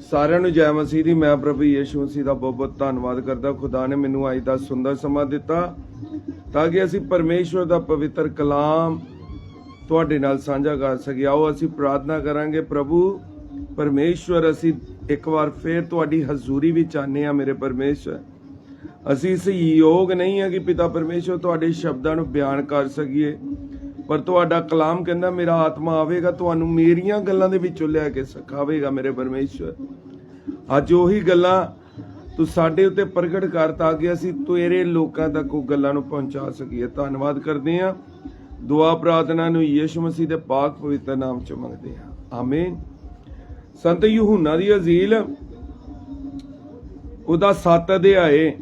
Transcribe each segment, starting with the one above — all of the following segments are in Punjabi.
ਸਾਰਿਆਂ ਨੂੰ ਜੈ ਮਸੀਹ ਦੀ, ਮੈਂ ਪ੍ਰਭੂ ਯੀਸ਼ੂ ਮਸੀਹ ਦਾ ਬਹੁਤ ਬਹੁਤ ਧੰਨਵਾਦ ਕਰਦਾ। ਖੁਦਾ ਨੇ ਮੈਨੂੰ ਅੱਜ ਦਾ ਸੁੰਦਰ ਸਮਾਂ ਦਿੱਤਾ ਤਾਂ ਕਿ ਅਸੀਂ ਪਰਮੇਸ਼ਵਰ ਦਾ ਪਵਿੱਤਰ ਕਲਾਮ ਤੁਹਾਡੇ ਨਾਲ ਸਾਂਝਾ ਕਰ ਸਕੀਏ। ਆਓ ਅਸੀਂ ਪ੍ਰਾਰਥਨਾ ਕਰਾਂਗੇ, ਪ੍ਰਭੂ, ਪਰਮੇਸ਼ਵਰ, ਅਸੀਂ ਇੱਕ ਵਾਰ ਫੇਰ ਤੁਹਾਡੀ ਹਜ਼ੂਰੀ ਵਿੱਚ ਆਨੇ ਆ ਮੇਰੇ ਪਰਮੇਸ਼ਵਰ। ਅਸੀਂ ਇਸ ਯੋਗ ਨਹੀਂ ਹਾਂ ਕਿ ਪਿਤਾ ਪਰਮੇਸ਼ਵਰ ਤੁਹਾਡੇ ਸ਼ਬਦਾਂ ਨੂੰ ਬਿਆਨ ਕਰ ਸਕੀਏ। ਪਰ ਤੁਹਾਡਾ ਕਲਾਮ ਕਹਿੰਦਾ ਮੇਰਾ ਆਤਮਾ ਆਵੇਗਾ, ਤੁਹਾਨੂੰ ਮੇਰੀਆਂ ਗੱਲਾਂ ਦੇ ਵਿੱਚੋਂ ਲੈ ਕੇ ਸਿਖਾਵੇਗਾ ਮੇਰੇ ਪਰਮੇਸ਼ਵਰ। ਅੱਜ ਉਹੀ ਗੱਲਾਂ ਤੂੰ ਸਾਡੇ ਉੱਤੇ ਪ੍ਰਗਟ ਕਰ ਤਾਂ ਕਿ ਅਸੀਂ ਤੇਰੇ ਲੋਕਾਂ ਤੱਕ ਉਹ ਗੱਲਾਂ ਨੂੰ ਪਹੁੰਚਾ ਸਕੀਏ। ਧੰਨਵਾਦ ਕਰਦੇ ਹਾਂ। ਦੁਆ ਪ੍ਰਾਰਥਨਾ ਨੂੰ ਯੀਸ਼ੂ ਮਸੀਹ ਦੇ ਪਾਕ ਪਵਿੱਤਰ ਨਾਮ ਚ ਮੰਗਦੇ ਹਾਂ। ਆਮੀਨ। ਸੰਤ ਯਹੂਨਾ ਦੀ ਅਜ਼ੀਲ ਉਹਦਾ ਸੱਤ ਅਧਿਆਏ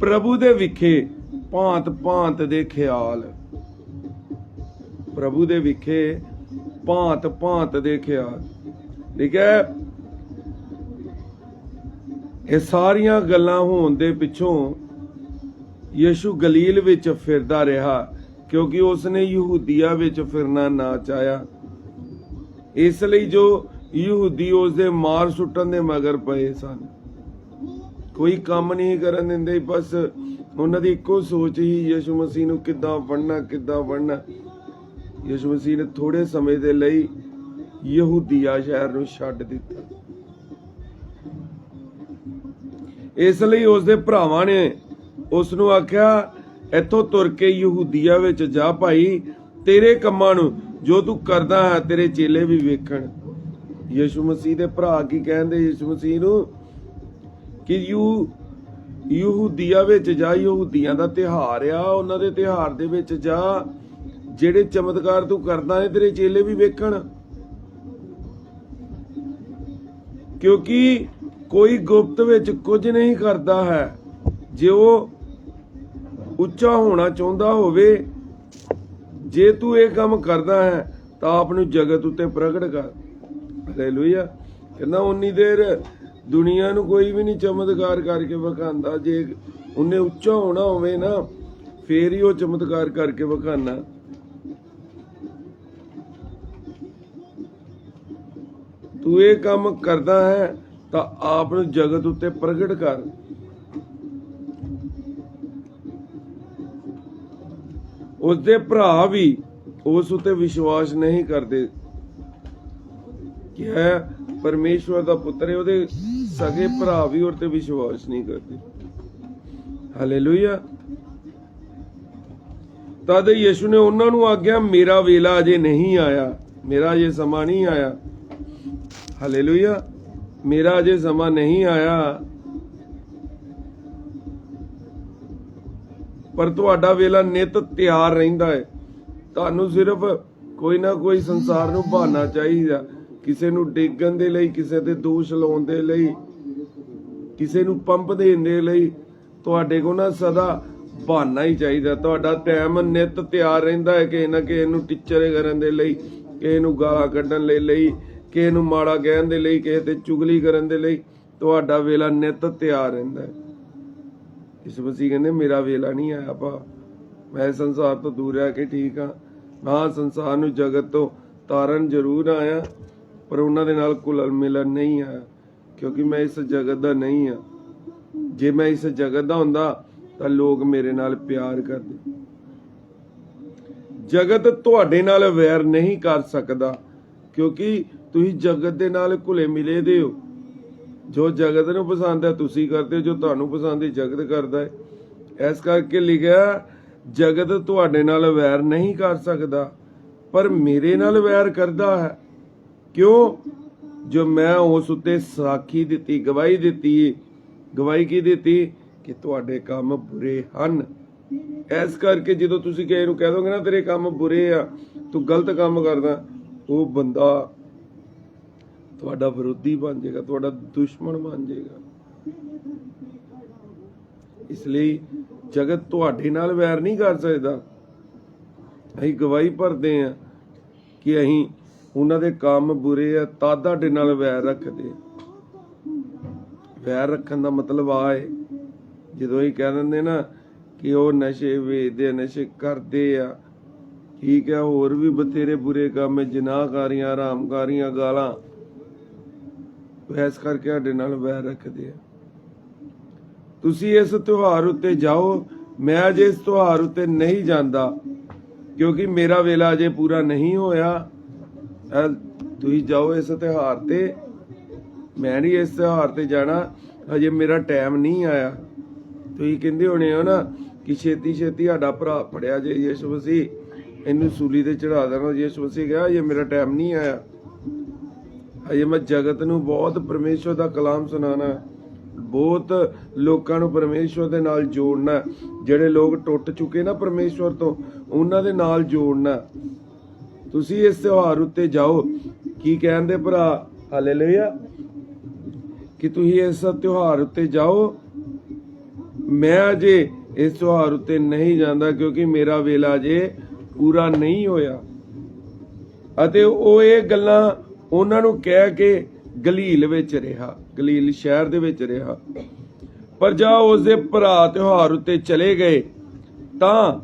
ਪ੍ਰਭੂ ਦੇ ਵਿਖੇ ਭਾਂਤ ਭਾਂਤ ਦੇ ਖਿਆਲ ਪ੍ਰਭੂ ਦੇ ਵਿਖੇ ਭਾਂਤ ਭਾਂਤ ਦੇ ਖਿਆਲ ਠੀਕ ਹੈ? ਇਹ ਸਾਰੀਆਂ ਗੱਲਾਂ ਹੋਣ ਦੇ ਪਿੱਛੋਂ ਯੀਸ਼ੂ ਗਲੀਲ ਵਿੱਚ ਫਿਰਦਾ ਰਿਹਾ, ਕਿਉਂਕਿ ਉਸਨੇ ਯਹੂਦੀਆ ਵਿੱਚ ਫਿਰਨਾ ਨਾ ਚਾਹਿਆ। ਇਸ ਲਈ ਜੋ ਯਹੂਦੀ ਉਸ ਦੇ ਮਾਰ ਸੁੱਟਣ ਦੇ ਮਗਰ ਪਏ ਸਨ। ਕੋਈ ਕੰਮ ਨਹੀਂ ਕਰਨ ਦਿੰਦੇ, ਬਸ ਉਹਨਾਂ ਦੀ ਇੱਕੋ ਸੋਚ ਹੀ ਯਿਸੂ ਮਸੀਹ ਨੂੰ ਕਿੱਦਾਂ ਫੜਨਾ ਕਿੱਦਾਂ ਫੜਨਾ ਯਿਸੂ ਮਸੀਹ ਨੇ ਥੋੜੇ ਸਮੇਂ ਦੇ ਲਈ ਯਹੂਦੀਆ ਸ਼ਹਿਰ ਨੂੰ ਛੱਡ ਦਿੱਤਾ। ਇਸ ਲਈ ਉਸ ਦੇ ਭਰਾਵਾਂ ਨੇ ਉਸ ਨੂੰ ਆਖਿਆ, ਇੱਥੋਂ ਤੁਰ ਕੇ ਯਹੂਦੀਆ ਵਿੱਚ ਜਾ ਭਾਈ, ਤੇਰੇ ਕੰਮਾਂ ਨੂੰ ਜੋ ਤੂੰ ਕਰਦਾ ਹੈ ਤੇਰੇ ਚੇਲੇ ਵੀ ਵੇਖਣ। ਯਿਸੂ ਮਸੀਹ ਦੇ ਭਰਾ ਕੀ ਕਹਿੰਦੇ? ਯਿਸੂ ਮਸੀਹ ਨੂੰ ਕਿ ਯੂ ਯਹੂਦੀਆ ਵਿੱਚ ਜਾ, ਯਹੂਦੀਆਂ ਦਾ ਤਿਹਾਰ ਆ, ਉਹਨਾਂ ਦੇ ਤਿਹਾਰ ਦੇ ਵਿੱਚ ਜਾ। ਜਿਹੜੇ ਚਮਤਕਾਰ ਤੂੰ ਕਰਦਾ ਹੈ ਤੇਰੇ ਚੇਲੇ ਵੀ ਵੇਖਣ। ਕਿਉਂਕਿ ਕੋਈ ਗੁਪਤ ਵਿੱਚ ਕੁਝ ਨਹੀਂ ਕਰਦਾ ਹੈ। ਜੇ ਉਹ ਉੱਚਾ ਹੋਣਾ ਚਾਹੁੰਦਾ ਹੋਵੇ, ਜੇ ਤੂੰ ਇਹ ਕੰਮ ਕਰਦਾ ਹੈ, ਤਾਂ ਆਪ ਨੂੰ ਜਗਤ ਉੱਤੇ ਪ੍ਰਗਟ ਕਰ। ਹਾਲੇਲੂਇਆ ਕਹਿੰਦਾ ਉਨੀ ਦੇਰ ਦੁਨੀਆ ਨੂੰ ਕੋਈ ਵੀ ਨਹੀਂ ਚਮਤਕਾਰ ਕਰਕੇ ਵਿਖਾਉਂਦਾ। ਜੇ ਉਹਨੇ ਉੱਚਾ ਹੋਣਾ ਹੋਵੇ ਨਾ, ਫੇਰ ਹੀ ਉਹ ਚਮਤਕਾਰ ਕਰਕੇ ਵਿਖਾਣਾ ਤੂੰ ਇਹ ਕੰਮ ਕਰਦਾ ਹੈ ਤਾਂ ਆਪ ਨੂੰ ਜਗਤ ਉੱਤੇ ਪ੍ਰਗਟ ਕਰ। ਉਸ ਦੇ ਭਰਾ ਵੀ ਉਸ ਉਤੇ ਵਿਸ਼ਵਾਸ ਨਹੀਂ ਕਰਦੇ। ਕਿ ਹੈ, ਪਰਮੇਸ਼ਵਰ ਦਾ ਪੁੱਤਰ ਹੈ, ਉਹਦੇ ਸਗੇ ਭਰਾ ਵੀ ਉਹਦੇ ਤੇ ਵਿਸ਼ਵਾਸ ਨਹੀਂ ਕਰਦੇ। ਹਾਲੇਲੂਇਆ ਤਦ ਯਿਸੂ ਨੇ ਉਹਨਾਂ ਨੂੰ ਆਗਿਆ ਮੇਰਾ ਵੇਲਾ ਅਜੇ ਨਹੀਂ ਆਇਆ, ਮੇਰਾ ਅਜੇ ਸਮਾਂ ਨਹੀਂ ਆਇਆ। ਹਾਲੇਲੂਇਆ ਮੇਰਾ ਅਜੇ ਸਮਾਂ ਨਹੀਂ ਆਇਆ। ਪਰ ਤੁਹਾਡਾ ਵੇਲਾ ਨਿਤ ਤਿਆਰ ਰਹਿੰਦਾ ਹੈ। ਤੁਹਾਨੂੰ ਸਿਰਫ ਕੋਈ ਨਾ ਕੋਈ ਸੰਸਾਰ ਨੂੰ ਬਹਾਨਾ ਚਾਹੀਦਾ। ਕਿਸੇ ਨੂੰ ਡੇਗਣ ਦੇ ਲਈ, ਕਿਸੇ ਤੇ ਦੋਸ਼ ਲਾਉਣ ਦੇ ਲਈ, ਕਿਸੇ ਨੂੰ ਪੰਪ ਦੇਣ ਦੇ ਲਈ ਤੁਹਾਡੇ ਕੋਲ ਨਾ ਸਦਾ ਬਹਾਨਾ ਹੀ ਚਾਹੀਦਾ। ਤੁਹਾਡਾ ਟਾਈਮ ਨਿਤ ਤਿਆਰ ਰਹਿੰਦਾ ਹੈ। ਕਿ ਨਾ ਕਿਸੇ ਨੂੰ ਟੀਚਰ ਕਰਨ ਦੇ ਲਈ, ਕਿਸੇ ਨੂੰ ਗਾਲਾਂ ਕੱਢਣ ਲਈ ਲਈ ਕਿਸੇ ਨੂੰ ਮਾੜਾ ਕਹਿਣ ਦੇ ਲਈ, ਕਿਸੇ ਤੇ ਚੁਗਲੀ ਕਰਨ ਦੇ ਲਈ ਤੁਹਾਡਾ ਵੇਲਾ ਨਿਤ ਤਿਆਰ ਰਹਿੰਦਾ ਹੈ। ਇਸ ਮਸੀਹ ਕਹਿੰਦੇ, ਮੇਰਾ ਵੇਲਾ ਨਹੀਂ ਆਇਆ ਪਾ ਮੈਂ ਸੰਸਾਰ ਤੋਂ ਦੂਰ ਰਹਿ ਕੇ ਠੀਕ ਆ ਮੈਂ ਸੰਸਾਰ ਨੂੰ ਜਗਤ ਤੋਂ ਤਾਰਨ ਜ਼ਰੂਰ ਆਇਆ, ਪਰ ਉਹਨਾਂ ਦੇ ਨਾਲ ਕੁਲਲ ਮਿਲਨ ਨਹੀਂ ਆਇਆ, ਕਿਉਂਕਿ ਮੈਂ ਇਸ ਜਗਤ ਦਾ ਨਹੀਂ ਆ ਜੇ ਮੈਂ ਇਸ ਜਗਤ ਦਾ ਹੁੰਦਾ, ਤਾਂ ਲੋਕ ਮੇਰੇ ਨਾਲ ਪਿਆਰ ਕਰਦੇ। ਜਗਤ ਤੁਹਾਡੇ ਨਾਲ ਵੈਰ ਨਹੀਂ ਕਰ ਸਕਦਾ, ਕਿਉਂਕਿ ਤੁਸੀਂ ਜਗਤ ਦੇ ਨਾਲ ਘੁਲੇ ਮਿਲੇ ਦੇ ਹੋ। ਜੋ ਜਗਤ ਨੂੰ ਪਸੰਦ ਹੈ, ਤੁਸੀਂ ਕਰਦੇ ਹੋ, ਜੋ ਤੁਹਾਨੂੰ ਪਸੰਦ ਹੈ, ਜਗਤ ਕਰਦਾ ਹੈ। ਇਸ ਕਰਕੇ ਲਿਖਿਆ, ਜਗਤ ਤੁਹਾਡੇ ਨਾਲ ਵੈਰ ਨਹੀਂ ਕਰ ਸਕਦਾ, ਪਰ ਮੇਰੇ ਨਾਲ ਵੈਰ ਕਰਦਾ ਹੈ। ਕਿਉਂ? ਜੋ ਮੈਂ ਉਸ ਉੱਤੇ ਸਾਖੀ ਦਿੱਤੀ, ਗਵਾਹੀ ਦਿੱਤੀ, ਗਵਾਹੀ ਕੀ ਦਿੱਤੀ? ਕਿ ਤੁਹਾਡੇ ਕੰਮ ਬੁਰੇ ਹਨ। ਇਸ ਕਰਕੇ ਜਦੋਂ ਤੁਸੀਂ ਕਿਸੇ ਨੂੰ ਕਹਿ ਦੋਗੇ ਨਾ, ਤੇਰੇ ਕੰਮ ਬੁਰੇ ਆ, ਤੂੰ ਗਲਤ ਕੰਮ ਕਰਦਾ, ਉਹ ਬੰਦਾ ਤੁਹਾਡਾ ਵਿਰੋਧੀ ਬਣ ਜਾਏਗਾ, ਤੁਹਾਡਾ ਦੁਸ਼ਮਣ ਬਣ ਜਾਏਗਾ। ਇਸ ਲਈ ਜਗਤ ਤੁਹਾਡੇ ਨਾਲ ਵੈਰ ਨਹੀਂ ਕਰ ਸਕਦਾ। ਅਸੀਂ ਗਵਾਹੀ ਭਰਦੇ ਆ ਕਿ ਅਸੀਂ ਉਹਨਾਂ ਦੇ ਕੰਮ ਬੁਰੇ ਆ ਤਾਂ ਤੁਹਾਡੇ ਨਾਲ ਵੈਰ ਰੱਖਦੇ। ਵੈਰ ਰੱਖਣ ਦਾ ਮਤਲਬ ਆ ਹੈ, ਜਦੋਂ ਇਹ ਕਹਿ ਦਿੰਦੇ ਨਾ ਕਿ ਉਹ ਨਸ਼ੇ ਵੇਚਦੇ ਆ, ਨਸ਼ੇ ਕਰਦੇ ਆ, ਠੀਕ ਹੈ, ਹੋਰ ਵੀ ਬਥੇਰੇ ਬੁਰੇ ਕੰਮ ਹੈ, ਜਨਾਹਕਾਰੀਆਂ ਆਰਾਮਕਾਰੀਆਂ ਗਾਲਾਂ। ਇਸ ਕਰਕੇ ਸਾਡੇ ਨਾਲ ਵੈਰ ਰੱਖਦੇ ਆ। ਤੁਸੀਂ ਇਸ ਤਿਉਹਾਰ ਉੱਤੇ ਜਾਓ, ਮੈਂ ਅਜੇ ਇਸ ਤਿਉਹਾਰ ਉੱਤੇ ਨਹੀਂ ਜਾਂਦਾ, ਕਿਉਂਕਿ ਮੇਰਾ ਵੇਲਾ ਅਜੇ ਪੂਰਾ ਨਹੀਂ ਹੋਇਆ। ਤੁਸੀਂ ਜਾਓ ਇਸ ਤਿਉਹਾਰ ਤੇ। ਮੈਂ ਨਹੀਂ ਇਸ ਤਿਉਹਾਰ ਤੇ ਜਾਣਾ, ਅਜੇ ਮੇਰਾ ਟਾਈਮ ਨਹੀਂ ਆਇਆ। ਤੁਸੀਂ ਕਹਿੰਦੇ ਹੋਣੇ ਹੋ ਨਾ ਕਿ ਛੇਤੀ ਛੇਤੀ ਸਾਡਾ ਭਰਾ ਪੜਿਆ ਜੇ ਯਿਸੂ ਮਸੀਹ, ਇਹਨੂੰ ਸੂਲੀ ਤੇ ਚੜਾ ਦੇਣਾ ਯਿਸੂ ਮਸੀਹ ਗਿਆ, ਅਜੇ ਮੇਰਾ ਟਾਈਮ ਨਹੀਂ ਆਇਆ। ਅਜੇ ਮੈਂ ਜਗਤ ਨੂੰ ਬਹੁਤ ਪਰਮੇਸ਼ਵਰ ਦਾ ਕਲਾਮ ਸੁਣਾਣਾ ਬਹੁਤ ਲੋਕਾਂ ਨੂੰ ਪਰਮੇਸ਼ਵਰ ਦੇ ਨਾਲ ਜੋੜਨਾ ਜਿਹੜੇ ਲੋਕ ਟੁੱਟ ਚੁੱਕੇ ਨਾ ਪਰਮੇਸ਼ਵਰ ਤੋਂ, ਉਹਨਾਂ ਦੇ ਨਾਲ ਜੋੜਨਾ ਤੁਸੀਂ ਇਸ ਤਿਉਹਾਰ ਉੱਤੇ ਜਾਓ। ਕੀ ਕਹਿੰਦੇ ਭਰਾ? ਹਾਲੇਲੂਇਆ ਕਿ ਤੁਸੀਂ ਇਸ ਤਿਉਹਾਰ ਉੱਤੇ ਜਾਓ। ਮੈਂ ਅਜੇ ਇਸ ਤਿਉਹਾਰ ਉੱਤੇ ਨਹੀਂ ਜਾਂਦਾ ਕਿਉਂਕਿ ਮੇਰਾ ਵੇਲਾ ਅਜੇ ਪੂਰਾ ਨਹੀਂ ਹੋਇਆ। ਅਤੇ ਉਹ ਇਹ ਗੱਲਾਂ ਉਹਨਾਂ ਨੂੰ ਕਹਿ ਕੇ ਗਲੀਲ ਵਿੱਚ ਰਿਹਾ, ਗਲੀਲ ਸ਼ਹਿਰ ਦੇ ਵਿੱਚ ਰਿਹਾ। ਪਰ ਜਾ ਉਸ ਦੇ ਭਰਾ ਤਿਉਹਾਰ ਉੱਤੇ ਚਲੇ ਗਏ, ਤਾਂ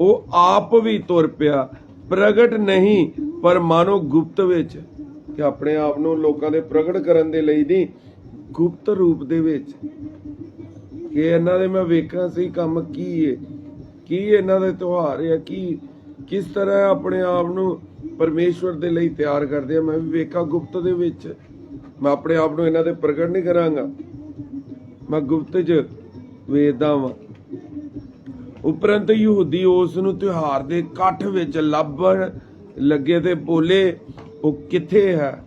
ਉਹ ਆਪ ਵੀ ਤੁਰ ਪਿਆ, ਪ੍ਰਗਟ ਨਹੀਂ, ਪਰ ਮਾਨੋ ਗੁਪਤ ਵਿੱਚ। ਕਿ ਆਪਣੇ ਆਪ ਨੂੰ ਲੋਕਾਂ ਦੇ ਪ੍ਰਗਟ ਕਰਨ ਦੇ ਲਈ ਨਹੀਂ, ਗੁਪਤ ਰੂਪ ਦੇ ਵਿੱਚ। ਕਿ ਇਹਨਾਂ ਦੇ ਮੈਂ ਵੇਖਾਂ ਸੀ ਕੰਮ ਕੀ ਹੈ ਕੀ ਇਹਨਾਂ ਦੇ ਤਿਉਹਾਰ ਹੈ ਕੀ ਕਿਸ ਤਰ੍ਹਾਂ ਆਪਣੇ ਆਪ ਨੂੰ ਪਰਮੇਸ਼ਵਰ ਦੇ ਲਈ ਤਿਆਰ ਕਰਦੇ ਆ? ਮੈਂ ਵੀ ਵੇਖਾਂ ਗੁਪਤ ਦੇ ਵਿੱਚ। ਮੈਂ ਆਪਣੇ ਆਪ ਨੂੰ ਇਹਨਾਂ ਦੇ ਪ੍ਰਗਟ ਨਹੀਂ ਕਰਾਂਗਾ। ਮੈਂ ਗੁਪਤ 'ਚ ਵੇਖਦਾ ਵਾਂ। ਉਪਰੰਤ ਯਹੂਦੀ ਉਸ ਨੂੰ ਤਿਉਹਾਰ ਦੇ ਇਕੱਠ ਵਿੱਚ ਲੱਭਣ ਲੱਗੇ ਤੇ ਬੋਲੇ, ਉਹ ਕਿੱਥੇ ਹੈ?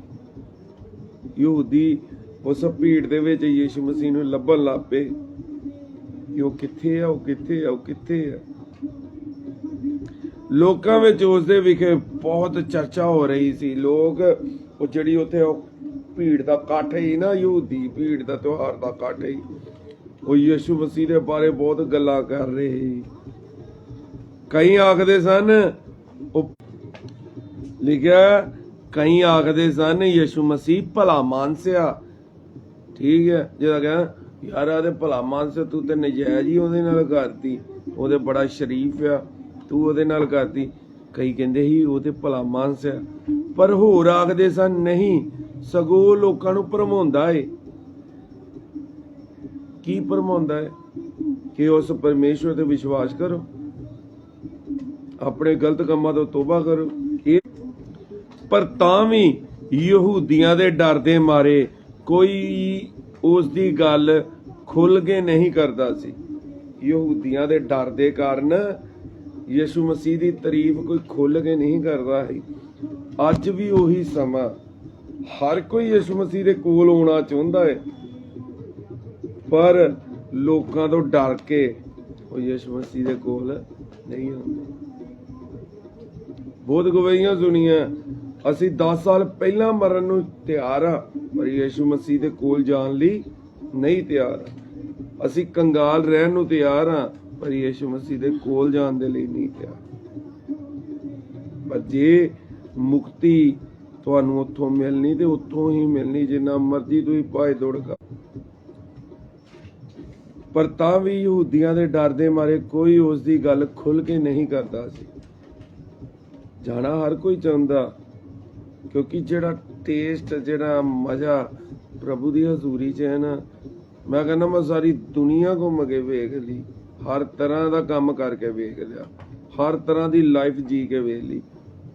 ਯਹੂਦੀ ਉਸ ਭੀੜ ਦੇ ਵਿੱਚ ਯੀਸ਼ੂ ਮਸੀਹ ਨੂੰ ਲੱਭਣ ਲੱਗ ਪਏ ਕਿ ਉਹ ਕਿੱਥੇ ਆ, ਉਹ ਕਿੱਥੇ ਆ, ਉਹ ਕਿੱਥੇ ਆ? ਲੋਕਾਂ ਵਿੱਚ ਉਸ ਦੇ ਵਿਖੇ ਬਹੁਤ ਚਰਚਾ ਹੋ ਰਹੀ ਸੀ। ਲੋਕ, ਉਹ ਜਿਹੜੀ ਉੱਥੇ ਉਹ ਭੀੜ ਦਾ ਇਕੱਠ ਹੀ ਨਾ, ਯਹੂਦੀ ਭੀੜ ਦਾ ਤਿਉਹਾਰ ਦਾ ਇਕੱਠ ਹੀ ਉਹ ਯਿਸੂ ਮਸੀਹ ਦੇ ਬਾਰੇ ਬਹੁਤ ਗੱਲਾਂ ਕਰ ਰਹੇ ਸੀ। ਕਈ ਆਖਦੇ ਸਨ, ਉਹ ਲਿਖਿਆ, ਕਈ ਆਖਦੇ ਸਨ, ਯਿਸੂ ਮਸੀਹ ਭਲਾ ਮਾਨਸਿਆ। ਠੀਕ ਹੈ, ਜਿਹੜਾ ਕਹਿੰਦਾ, ਯਾਰ ਆਦੇ ਭਲਾ ਮਾਨਸਿਆ, ਤੂੰ ਤੇ ਨਜਾਇਜ਼ ਹੀ ਉਹਦੇ ਨਾਲ ਕਰਤੀ, ਉਹਦੇ ਬੜਾ ਸ਼ਰੀਫ ਆ। ਤੂੰ ਉਹਦੇ ਨਾਲ ਕਰਦੀ। ਕਈ ਕਹਿੰਦੇ ਸੀ, ਉਹ ਤੇ ਭਲਾ ਮਾਨਸਿਆ ਪਰ ਹੋਰ ਆਖਦੇ ਸਨ, ਨਹੀਂ, ਸਗੋਂ ਲੋਕਾਂ ਨੂੰ ਭਰਮਾਉਂਦਾ ਏ। ਕੀ ਭਰਮਾਉਂਦਾ ਹੈ ਕਿ ਉਸ ਪਰਮੇਸ਼ਵਰ ਤੇ ਵਿਸ਼ਵਾਸ ਕਰੋ। ਆਪਣੇ ਗਲਤ ਕੰਮਾਂ ਤੋਂ ਤੋਬਾ ਕਰੋ। ਇਹ ਪਰ ਤਾਂ ਵੀ ਯਹੂਦੀਆਂ ਦੇ ਡਰ ਦੇ ਮਾਰੇ ਕੋਈ ਉਸ ਦੀ ਗੱਲ ਖੁੱਲ ਕੇ ਨਹੀਂ ਕਰਦਾ ਸੀ। ਯਹੂਦੀਆਂ ਦੇ ਡਰ ਦੇ ਕਾਰਨ ਯਿਸੂ ਮਸੀਹ ਦੀ ਤਾਰੀਫ ਕੋਈ ਖੁੱਲ ਕੇ ਨਹੀਂ ਕਰਦਾ ਸੀ। ਅੱਜ ਵੀ ਉਹੀ ਸਮਾਂ ਹਰ ਕੋਈ ਯਿਸੂ ਮਸੀਹ ਦੇ ਕੋਲ ਆਉਣਾ ਚਾਹੁੰਦਾ ਹੈ। ਪਰ ਲੋਕਾਂ ਤੋਂ ਡਰ ਕੇ ਉਹ ਯਿਸੂ ਮਸੀਹ ਦੇ ਕੋਲ ਨਹੀਂ ਆਉਂਦੇ। ਬਹੁਤ ਗਵਾਹੀਆਂ ਸੁਣੀਆਂ। ਅਸੀਂ 10 ਸਾਲ ਪਹਿਲਾਂ ਮਰਨ ਨੂੰ ਤਿਆਰ ਆ ਪਰ ਯਿਸੂ ਮਸੀਹ ਦੇ ਕੋਲ ਜਾਣ ਲਈ ਨਹੀਂ ਤਿਆਰ। ਅਸੀਂ ਕੰਗਾਲ ਰਹਿਣ ਨੂੰ ਤਿਆਰ ਆ ਪਰ ਯਿਸੂ ਮਸੀਹ ਦੇ ਕੋਲ ਜਾਣ ਦੇ ਲਈ ਨਹੀਂ ਤਿਆਰ ਪਰ ਜੇ ਮੁਕਤੀ ਤੁਹਾਨੂੰ ਉੱਥੋਂ ਮਿਲਣੀ ਤੇ ਉੱਥੋਂ ਹੀ ਮਿਲਣੀ, ਜਿੰਨਾ ਮਰਜ਼ੀ ਤੁਸੀਂ ਭਾਏ ਦੌੜ ਕਰ ਪਰ ਤਾਂ ਵੀ ਯਹੂਦੀਆਂ ਦੇ ਡਰ ਦੇ ਮਾਰੇ ਕੋਈ ਉਸ ਦੀ ਗੱਲ ਖੁੱਲ ਕੇ ਨਹੀਂ ਕਰਦਾ ਸੀ। ਜਾਣਾ ਹਰ ਕੋਈ ਚਾਹੁੰਦਾ, ਕਿਉਂਕਿ ਜਿਹੜਾ ਟੇਸਟ ਜਿਹੜਾ ਮਜ਼ਾ ਪ੍ਰਭੂ ਦੀ ਹਜ਼ੂਰੀ 'ਚ ਹੈ ਨਾ, ਮੈਂ ਕਹਿੰਦਾ ਮੈਂ ਸਾਰੀ ਦੁਨੀਆ ਘੁੰਮ ਕੇ ਵੇਖ ਲਈ। ਹਰ ਤਰ੍ਹਾਂ ਦਾ ਕੰਮ ਕਰਕੇ ਵੇਖ ਲਿਆ। ਹਰ ਤਰ੍ਹਾਂ ਦੀ ਲਾਈਫ ਜੀ ਕੇ ਵੇਖ ਲਈ।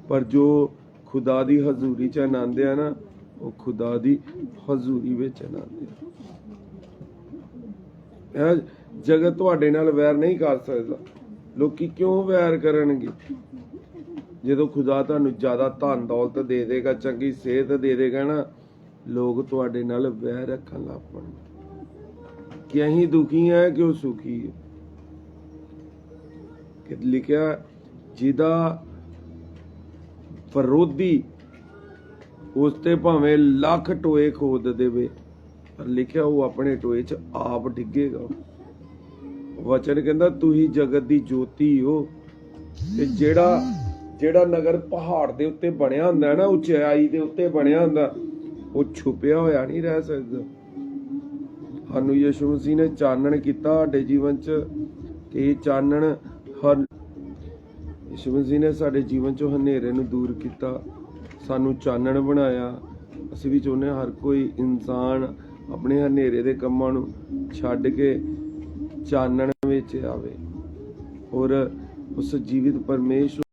ਪਰ ਜੋ ਖੁਦਾ ਦੀ ਹਜ਼ੂਰੀ 'ਚ ਆਨੰਦ ਆ ਨਾ, ਉਹ ਖੁਦਾ ਦੀ ਹਜ਼ੂਰੀ ਵਿੱਚ ਆਨੰਦ ਆ। ਇਹ ਜਗਤ ਤੁਹਾਡੇ ਨਾਲ ਵੈਰ ਨਹੀਂ ਕਰ ਸਕਦਾ। ਲੋਕੀ ਕਿਉਂ ਵੈਰ ਕਰਨਗੇ? ਜਦੋਂ ਖੁਦਾ ਤੁਹਾਨੂੰ ਜ਼ਿਆਦਾ ਧਨ ਦੌਲਤ ਦੇ ਦੇਗਾ, ਚੰਗੀ ਸਿਹਤ ਦੇ ਦੇਗਾ ਨਾ, ਲੋਕ ਤੁਹਾਡੇ ਨਾਲ ਵੈਰ ਰੱਖਣ ਲੱਗ ਪਣਗੇ ਕਿ ਅਸੀਂ ਦੁਖੀ ਆ ਕਿ ਉਹ ਸੁਖੀ ਹੈ ਲਿਖਿਆ, ਜਿਹਦਾ ਵਿਰੋਧੀ ਉਸ ਤੇ ਭਾਵੇਂ ਲੱਖ ਟੋਏ ਖੋਦ ਦੇਵੇ, ਪਰ ਲਿਖਿਆ ਉਹ ਆਪਣੇ ਟੋਏ 'ਚ ਆਪ ਡਿੱਗੇਗਾ। ਵਚਨ ਕਹਿੰਦਾ, ਤੁਸੀਂ ਜਗਤ ਦੀ ਜੋਤੀ ਹੋ। ਤੇ ਜਿਹੜਾ ਜਿਹੜਾ ਨਗਰ ਪਹਾੜ ਦੇ ਉੱਤੇ ਬਣਿਆ ਹੁੰਦਾ ਨਾ, ਉਚਾਈ ਦੇ ਉੱਤੇ ਬਣਿਆ ਹੁੰਦਾ, ਉਹ ਛੁਪਿਆ ਹੋਇਆ ਨਹੀਂ ਰਹਿ ਸਕਦਾ। ਸਾਨੂੰ ਯਿਸੂ ਮਸੀਹ ਨੇ ਚਾਨਣ ਕੀਤਾ ਸਾਡੇ ਜੀਵਨ 'ਚ ਕਿ ਇਹ ਚਾਨਣ ਹਰ ਯਿਸੂ ਮਸੀਹ ਨੇ ਸਾਡੇ ਜੀਵਨ 'ਚੋਂ ਹਨੇਰੇ ਨੂੰ ਦੂਰ ਕੀਤਾ, ਸਾਨੂੰ ਚਾਨਣ ਬਣਾਇਆ। ਅਸੀਂ ਵੀ ਚਾਹੁੰਦੇ ਹਾਂ ਹਰ ਕੋਈ ਇਨਸਾਨ ਆਪਣੇ ਹਨੇਰੇ ਦੇ ਕੰਮਾਂ ਨੂੰ ਛੱਡ ਕੇ ਚਾਨਣ ਵਿੱਚ ਆਵੇ ਔਰ ਉਸ ਜੀਵਿਤ ਪਰਮੇਸ਼ਵਰ